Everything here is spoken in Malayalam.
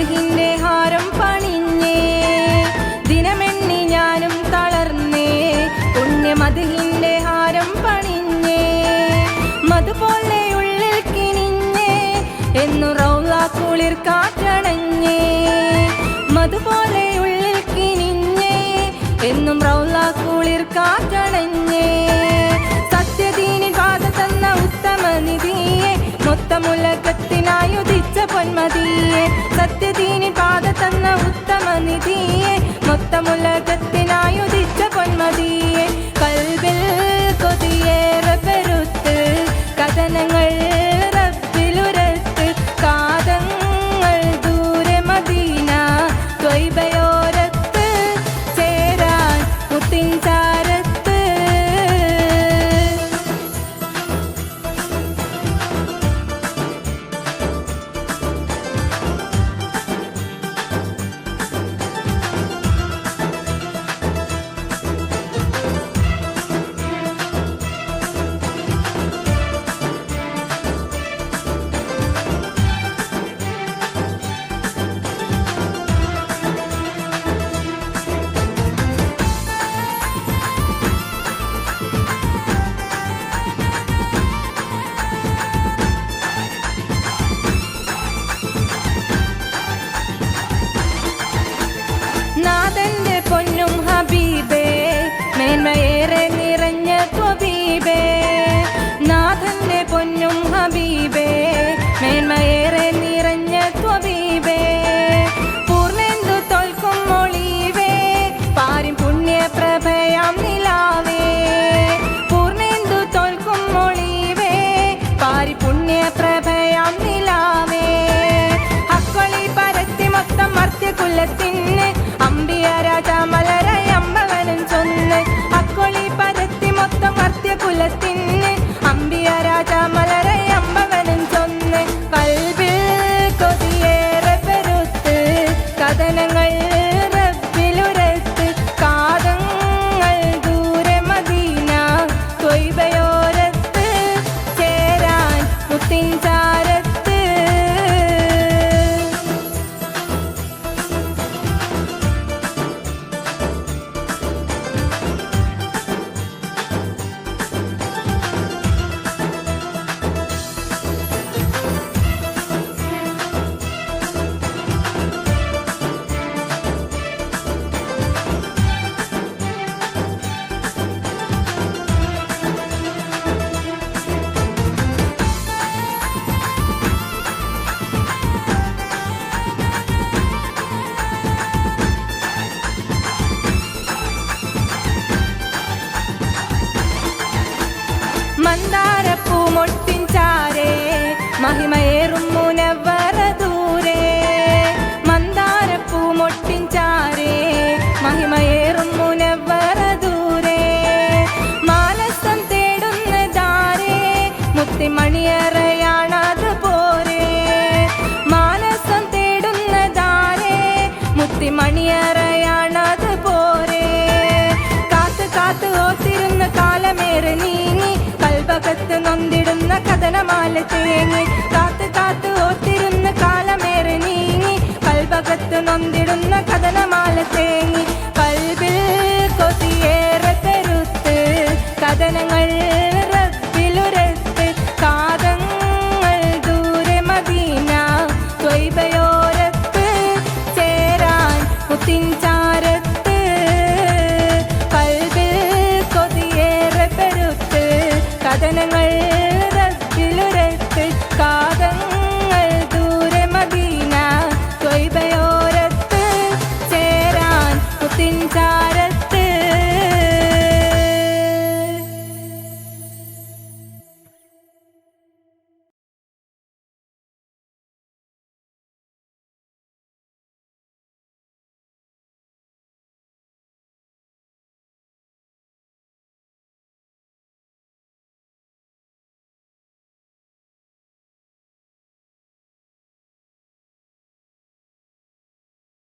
മധുഹിന്റെ ഹാരം പണിഞ്ഞേ. ദിനമെണ്ണി ഞാനും തളർന്നേ. പുണ്യ മധുഹിന്റെ ഹാരം പണിഞ്ഞേ. മധുപോലെ ഉള്ളിൽ കിണിഞ്ഞേ എന്നു റൗല കുളിർ കാറ്റണഞ്ഞേ. മധുപോലെ ഉള്ളിൽ കിണിഞ്ഞേ എന്നും റൗല കുളിർ കാറ്റണഞ്ഞേ. നിധിയെ മൊത്തമുലകത്തിനായി ഉദിച്ച പൊന്മതിയെ സത്യദീനി പാത തന്ന ഉത്തമ നിധിയെ മൊത്തമുലകത്തിനായി ഉദിച്ച പൊന്മതിയെ. പാരി പുണ്യ പ്രഭയാം നിലാവേ അക്കളി പരത്തി മൊത്തം മർത്യകുലത്തിന് അമ്പിയ രാജ മലരായ അമ്പവനും ചൊന്ന് അക്കളി പരത്തി മൊത്തം മർത്യകുലത്തിന് por. തേങ്ങി കാത്ത് കാത്ത് ഓർത്തിരുന്ന കാലമേറെ നീങ്ങി. കൽഭകത്ത് നൊന്തിടുന്ന കഥനമാല തേങ്ങി. കൽബിൽ കൊതിയേറെ കരുത്ത് കഥനങ്ങൾ